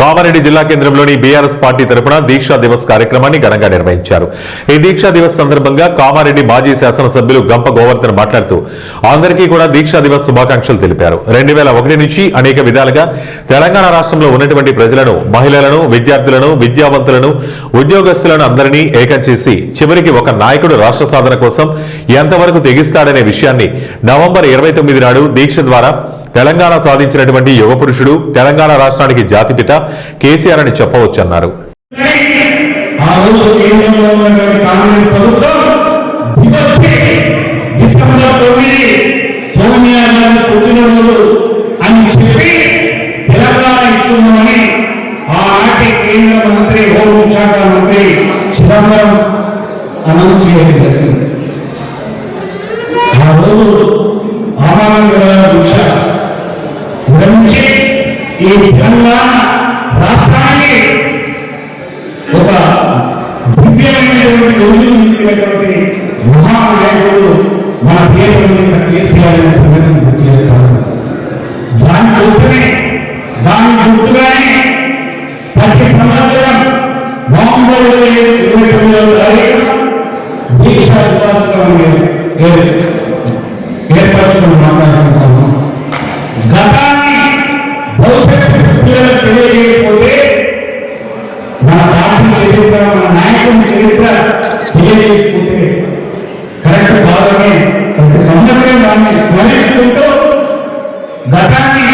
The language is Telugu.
కామారెడ్డి జిల్లా కేంద్రంలోని బీఆర్ఎస్ పార్టీ తరపున దీక్షా దివస్ కార్యక్రమాన్ని ఘనంగా నిర్వహించారు. ఈ దీక్షా దివస్ సందర్భంగా కామారెడ్డి మాజీ శాసనసభ్యులు గంప గోవర్ధన్ మాట్లాడుతూ అందరికీ కూడా దీక్షా దివస్ శుభాకాంక్షలు తెలిపారు. రెండు వేల ఒకటి నుంచి అనేక విధాలుగా తెలంగాణ రాష్ట్రంలో ఉన్నటువంటి ప్రజలను మహిళలను విద్యార్థులను విద్యావంతులను ఉద్యోగస్తులను అందరినీ ఏకం చేసి చివరికి ఒక నాయకుడు రాష్ట్ర సాధన కోసం ఎంతవరకు తెగిస్తాడనే విషయాన్ని నవంబర్ ఇరవై తొమ్మిది నాడు దీక్ష ద్వారా తెలంగాణ సాధించినటువంటి యువ పురుషుడు తెలంగాణ రాష్ట్రానికి జాతిపిత కేసీఆర్ అని చెప్పవచ్చన్నారు. కేంద్ర మంత్రి హోంశాఖ మంత్రి చిదంబరం అనౌన్స్ చేయడం జరిగింది. ఈ తెలంగాణ రాష్ట్రానికి ఒక దివ్యమైనటువంటి రోజులు నింపినటువంటి మహానాయకుడు మన పేరు కేసీఆర్ అనే సంగతిని గుర్తు చేస్తాను దానికోసమే దాని గుర్తుగానే ప్రతి సంవత్సరం నవంబర్ ఇరవై ఇరవై తొమ్మిదవ తారీఖున దీక్షా దివాసనం చరిత్ర మన నాయకుని చరిత్ర తెలియజేయకపోతే కరెక్ట్ కాదని ప్రతి సంవత్సరం దాన్ని స్మరించుకుంటూ గతాన్ని